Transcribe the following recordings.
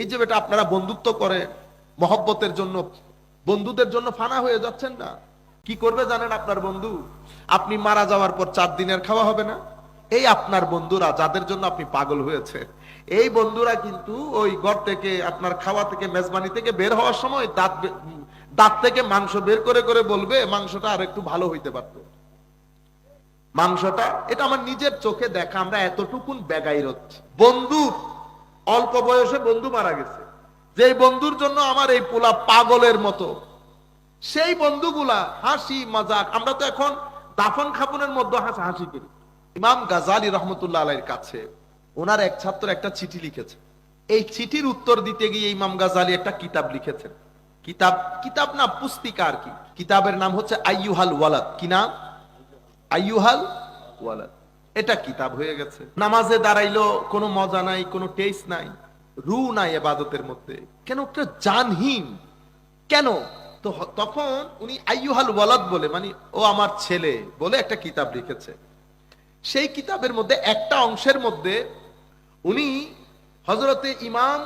এই যে বেটা আপনারা বন্ধুত্ব করে, মহব্বতের জন্য, বন্ধুদের জন্য ফানা হয়ে যাচ্ছেন না। কি করবে জানেন আপনার বন্ধু? আপনি মারা যাওয়ার পর চার দিনের খাওয়া হবে না। এই আপনার বন্ধুরা যাদের জন্য আপনি পাগল হয়েছে, এই বন্ধুরা কিন্তু ওই ঘর থেকে, আপনার খাওয়া থেকে, মেজবানি থেকে বের হওয়ার সময় দাঁত দাঁত থেকে মাংস বের করে করে বলবে, মাংসটা আর একটু ভালো হইতে পারতো। মাংসটা, এটা আমার নিজের চোখে দেখা, আমরা এতটুকুন বেগাই বন্ধু অল্প বয়সে বন্ধু মারা গেছে। যে বন্ধুর জন্য আমার এই পোলা পাগলের মতো। সেই বন্ধুগুলা হাসি, মজাক, আমরা তো এখন দাফন খাপনের মধ্যে হাসি হাসি করি। ইমাম গাজালি রহমতুল্লাহ আলাইয়ের কাছে ওনার এক ছাত্র একটা চিঠি লিখেছে। এই চিঠির উত্তর দিতে গিয়ে ইমাম গাজালি একটা কিতাব লিখেছেন। কিতাব কিতাব না, পুস্তিকা আর কি। কিতাবের নাম হচ্ছে আইয়ুহাল ওয়ালাদ। কি নাম? আইয়ুহাল ওয়ালাদ। এটা কিতাব হয়ে গেছে। নামাজে দাঁড়াইলো কোনো মজা নাই, কোনো টেস্ট নাই, রু নাই এবাদতের মধ্যে। কেন? একটা জানহীন। কেন? তো তখন উনি আইয়ুহাল ওয়ালাদ বলে মানে ও আমার ছেলে বলে একটা কিতাব লিখেছে। সেই কিতাবের মধ্যে একটা অংশের মধ্যে উনি হজরতে ইমাম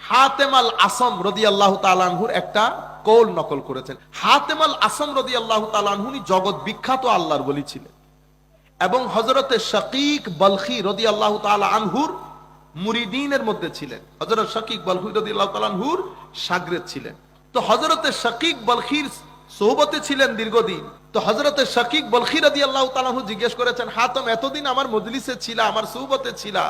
হাতেমাল আসম রদি আল্লাহ তালানহুর একটা কৌল নকল করেছেন। হাতেমাল আসম রদি আল্লাহ তালানহুনি জগৎ বিখ্যাত আল্লাহর বলি ছিলেন। এবং হজরতে শকিক বলখি রদি আল্লাহ আনহুর মুরিদিনের মধ্যে ছিলেন। হজরত শকিক বলখি রদি আল্লাহ আনহুর সাগরেদ ছিলেন। তো হজরতে শকিক বলখির সোহবতে ছিলেন দীর্ঘদিন। তো হজরতে শকিক বলখি রদি আল্লাহ তালাহু জিজ্ঞেস করেছেন হা হাতম, এতদিন আমার মজলিসে ছিল, আমার সুহবতে ছিলা,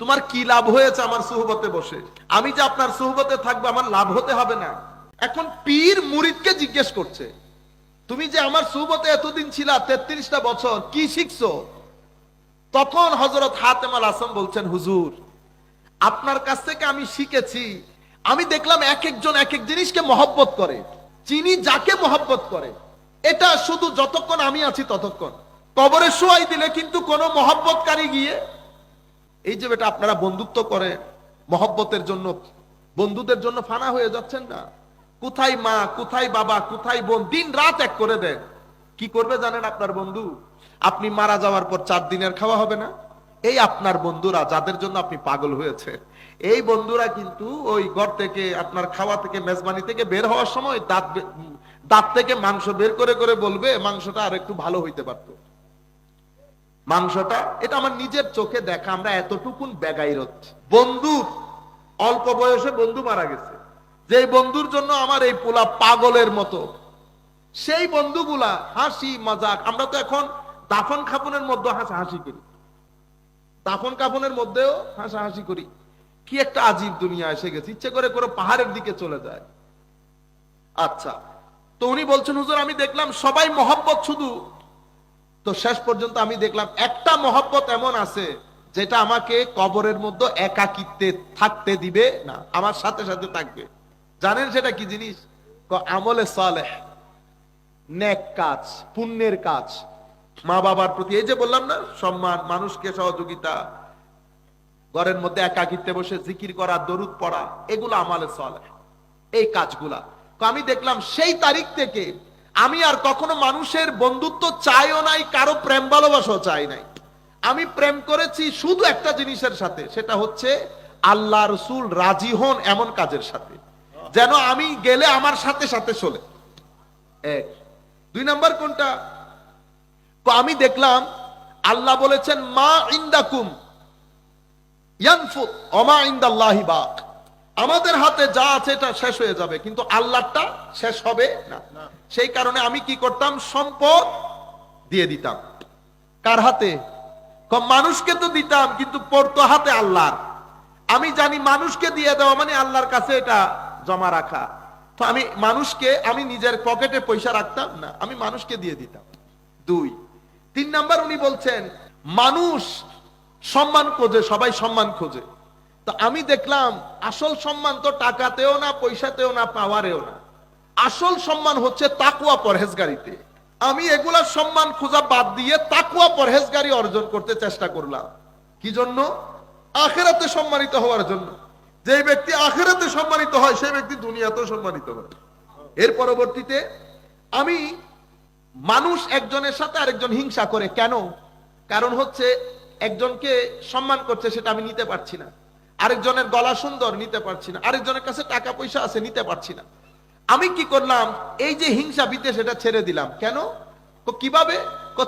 তোমার কি লাভ হয়েছে আমার সুহবতে বসে? আমি যে আপনার সুহবতে থাকব, আমার লাভ হতে হবে না। এখন পীর মুরিদকে জিজ্ঞেস করছে তুমি যে আমার সুবতে এতদিন ছিলা, তেত্রিশটা বছর, কি শিখছো? তখন হজরত হাতেম আল আসম বলছেন, হুজুর, আপনার কাছ থেকে আমি শিখেছি। আমি দেখলাম এক একজন এক এক জিনিসকে মহব্বত করে, চিনি যাকে মহব্বত করে। এটা শুধু যতক্ষণ আমি আছি ততক্ষণ। কবরে শোয়াই দিলে কিন্তু কোনো মহব্বতকারী গিয়ে এই যে বেটা, আপনারা বন্ধুত্ব করে মহব্বতের জন্য, বন্ধুদের জন্য ফানা হয়ে যাচ্ছেন না। কোথায় মা, কোথায় বাবা, কোথায় বোন? দিন রাত এক করে দেন কি করবে জানেন আপনার বন্ধু? আপনি মারা যাওয়ার পর চার দিনের খাওয়া হবে না। এই আপনার বন্ধুরা যাদের জন্য আপনি পাগল হয়েছে, এই বন্ধুরা কিন্তু ওই ঘর থেকে, আপনার খাওয়া থেকে, মেজবানি থেকে বের হওয়ার সময় দাঁত দাঁত থেকে মাংস বের করে করে বলবে, মাংসটা আর একটু ভালো হইতে পারতো। মাংসটা, এটা আমার নিজের চোখে দেখা, আমরা এতটুকুন বেগাইরত। বন্ধু, অল্প বয়সে বন্ধু মারা গেছে। যে বন্ধুর জন্য আমার এই পোলা পাগলের মতো, সেই বন্ধুগুলা হাসি, মজাক, আমরা তো এখন দাফন খাপনের মধ্যে হাসি হাসি করি। দাফন কাফনের মধ্যেও হাসাহাসি করি। কি একটা আজীব দুনিয়া এসে গেছে, ইচ্ছে করে করে পাহাড়ের দিকে চলে যায়। আচ্ছা তো উনি বলছেন, হুজুর, আমি দেখলাম সবাই মহব্বত শুধু। তো শেষ পর্যন্ত আমি দেখলাম একটা মহব্বত এমন আছে, যেটা আমাকে কবরের মধ্যে একাকিত্বে থাকতে দিবে না, আমার সাথে সাথে থাকবে। জানেন সেটা কি জিনিস? আমলে সালেহ, নেক কাজ, পুণ্যের কাজ। মা বাবার প্রতি এই যে বললাম না, সম্মান, মানুষকে সহযোগিতা, ঘরের মধ্যে একাকিত্বে বসে জিকির করা, দরুদ পড়া, এগুলো আমালে সালেহ। এই কাজগুলা। আমি দেখলাম সেই তারিখ থেকে আমি আর কখনো মানুষের বন্ধুত্ব চাইও নাই, কারও প্রেম ভালোবাসাও চাই নাই। আমি প্রেম করেছি শুধু একটা জিনিসের সাথে, সেটা হচ্ছে আল্লাহ রসুল রাজি হন এমন কাজের সাথে। যেন আমি গেলে আমার সাথে সাথে চলে। এক। দুই নাম্বার কোনটা? আমি দেখলাম আল্লাহ বলেছেন, মা ইন্দাকুম ইয়ানফুত, অমা ইন্দাল্লাহি বাক। আমাদের হাতে যা আছে এটা শেষ হয়ে যাবে, কিন্তু আল্লাহটা শেষ হবে না। সেই কারণে আমি কি করতাম? সম্পদ দিয়ে দিতাম। কার হাতে? মানুষকে তো দিতাম, কিন্তু পড়তো হাতে আল্লাহর। আমি জানি মানুষকে দিয়ে দেওয়া মানে আল্লাহর কাছে এটা জমা রাখা। তো আমি মানুষকে, আমি নিজের পকেটে পয়সা রাখতাম না, আমি মানুষকে দিয়ে দিতাম। দুই। তিন নাম্বার উনি বলছেন, মানুষ সম্মান খোঁজে, সবাই সম্মান খোঁজে। তো আমি দেখলাম, আসল সম্মান তো টাকাতেও না, পয়সাতেও না, পাওয়ারেও না। আসল সম্মান হচ্ছে তাকুয়া পরহেজগারিতে। আমি এগুলা সম্মান খোঁজা বাদ দিয়ে তাকুয়া পরহেজগারি অর্জন করতে চেষ্টা করলাম। কি জন্য? আখেরাতে সম্মানিত হওয়ার জন্য। যে ব্যক্তি আখেরাতে সম্মানিত হয়, সেই ব্যক্তি দুনিয়াতেও সম্মানিত হয়। এর পরবর্তীতে আমি মানুষ একজনের সাথে আরেকজন হিংসা করে। কেন? কারণ হচ্ছে একজনকে সম্মান করছে সেটা আমি নিতে পারছি না। আরেকজনের গলা সুন্দর নিতে পারছি না। আরেকজনের কাছে টাকা পয়সা আছে নিতে পারছি না। আমি কি করলাম? এই যে হিংসা বিদ্বেষ এটা ছেড়ে দিলাম। কেন? কীভাবে?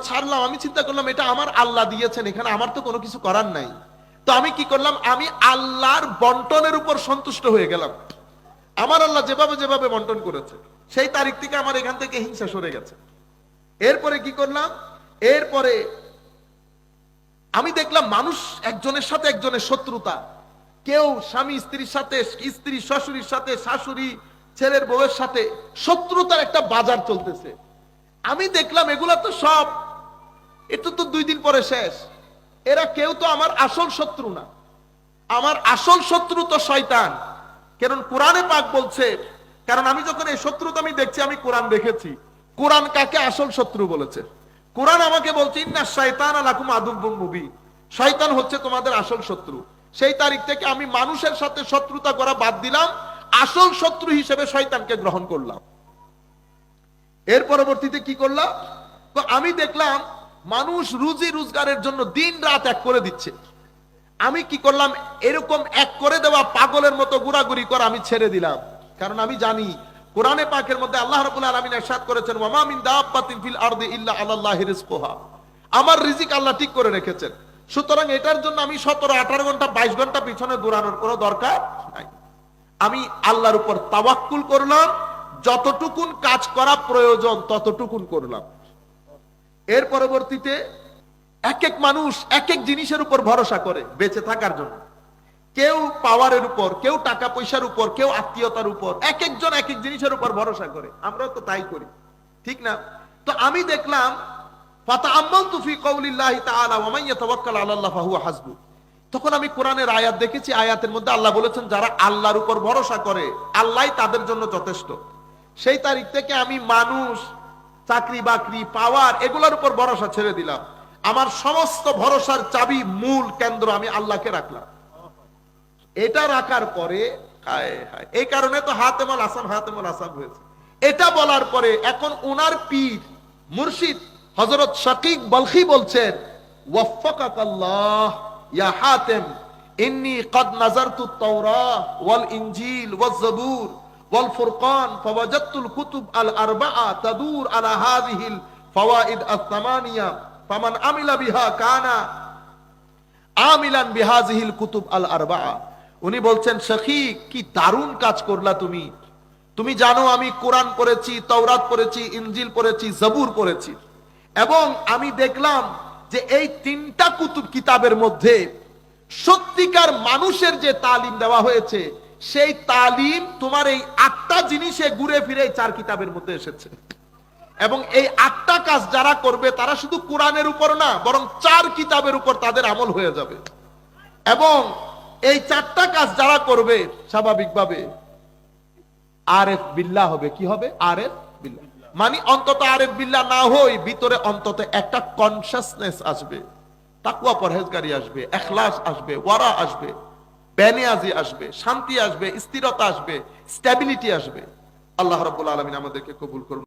ছাড়লাম। আমি চিন্তা করলাম, এটা আমার আল্লাহ দিয়েছেন, এখানে আমার তো কোনো কিছু করার নাই। তো আমি কি করলাম? আমি আল্লাহর বন্টনের উপর সন্তুষ্ট হয়ে গেলাম। আমার আল্লাহ যেভাবে যেভাবে বন্টন করেছে, সেই তারিখ থেকে আমার এখান থেকে হিংসা সরে গেছে। এরপরে কি করলাম? এরপরে আমি দেখলাম মানুষ একজনের সাথে একজনের শত্রুতা। কেউ স্বামী, স্ত্রীর সাথে, স্ত্রী, শ্বশুরির সাথে, শাশুড়ি, ছেলের বউয়ের সাথে শত্রুতার একটা বাজার চলতেছে। আমি দেখলাম এগুলা তো সব এটা তো দুই দিন পরে শেষ। এরা কেউ তো আমার আসল শত্রু না। আমার আসল শত্রু তো শয়তান। কারণ কোরআনে পাক বলছে, কারণ আমি যখন এই শত্রুতা আমি দেখছি, আমি কোরআন দেখেছি। কোরআন কাকে আসল শত্রু বলেছে? কোরআন আমাকে বলছে, ইন্না শয়তান আলাকুম আদুব্বুম মুবিন। শয়তান হচ্ছে তোমাদের আসল শত্রু। সেই তারিখ থেকে আমি মানুষের সাথে শত্রুতা করা বাদ দিলাম, আসল শত্রু হিসেবে শয়তানকে গ্রহণ করলাম। এর পরবর্তীতে কি করলাম? তো আমি দেখলাম মানুষ রুজি রোজগারের জন্য দিন রাত এক করে দিচ্ছে। আমি কি করলাম? এরকম এক করে দেওয়া পাগলের মতো গুড়াগুড়ি করা আমি ছেড়ে দিলাম। কারণ আমি জানি, কোরআনে পাকের মধ্যে আল্লাহ রাব্বুল আলামিন ইরশাদ করেছেন মিন দাব্বাতিন ফিল আরদি ইল্লা আলাল্লাহি রিজকুহা। আমার রিজিক আল্লাহ ঠিক করে রেখেছেন। সুতরাং এটার জন্য আমি 17 18 ঘণ্টা 22 ঘণ্টা পিছনে দৌড়ানোর কোনো দরকার নাই। আমি আল্লাহর উপর তাওয়াক্কুল করলাম, যতটুকুন কাজ করা প্রয়োজন ততটুকুন করলাম। এর পরবর্তীতে এক এক মানুষ এক এক জিনিসের উপর ভরসা করে বেঁচে থাকার জন্য। কেউ পাওয়ারের উপর, কেউ টাকা পয়সার উপর, কেউ আত্মীয়তার উপর, এক একজন এক এক জিনিসের উপর ভরসা করে। আমরাও তো তাই করি। ঠিক না? তো আমি দেখলাম তখন আমি কোরআনের আয়াত দেখেছি, আয়াতের মধ্যে আল্লাহ বলেছেন, যারা আল্লাহর উপর ভরসা করে, আল্লাহই তাদের জন্য যথেষ্ট। সেই তারিখ থেকে আমি মানুষ চাকরি বাকরি, পাওয়ার, এগুলোর উপর ভরসা ছেড়ে দিলাম। আমার সমস্ত ভরসার চাবি মূল কেন্দ্র আমি আল্লাহকে রাখলাম। এটা রাখার পরে এই কারণে তো হাতেমল আসাম হাতেমল আসাম হয়েছে। এটা বলার পরে এখন উনার পীর, মুর্শিদ হজরত শাকিক বলখি বলছেন ইয়া হাতেম, ইন্নি কদ নাজার তু তাওরা ওয়াল ইঞ্জিল ওয়াজ জাবুর উনি বলছেন, সখি, কি দারুণ কাজ করলা তুমি। তুমি জানো আমি কোরআন পড়েছি, তওরাত পড়েছি ইঞ্জিল পড়েছি, জবুর পড়েছি। এবং আমি দেখলাম যে এই তিনটা কুতুব কিতাবের মধ্যে সত্যিকার মানুষের যে তালিম দেওয়া হয়েছে সেই তালিম তোমার এই আটটা জিনিসে ঘুরে ফিরে চার কিতাবের মধ্যে এসেছে। এবং এই আটটা কাজ যারা করবে, তারা শুধু কোরআনের উপর না, বরং চার কিতাবের উপর তাদের আমল হয়ে যাবে। এবং এই চারটা কাজ যারা করবে, স্বাভাবিকভাবে আরেফ বিল্লাহ হবে। কি হবে? আর আরেফ বিল্লা মানে অন্তত আর আরেফ বিল্লা না হই, ভিতরে অন্তত একটা কনসাসনেস আসবে। তাকুয়া পরহেজগারি আসবে, এখলাস আসবে, ওয়ারা আসবে। বেনিয়াজি আসবে শান্তি আসবে স্থিরতা আসবে স্ট্যাবিলিটি আসবে। আল্লাহ রাব্বুল আলামিন আমাদেরকে কবুল করুন।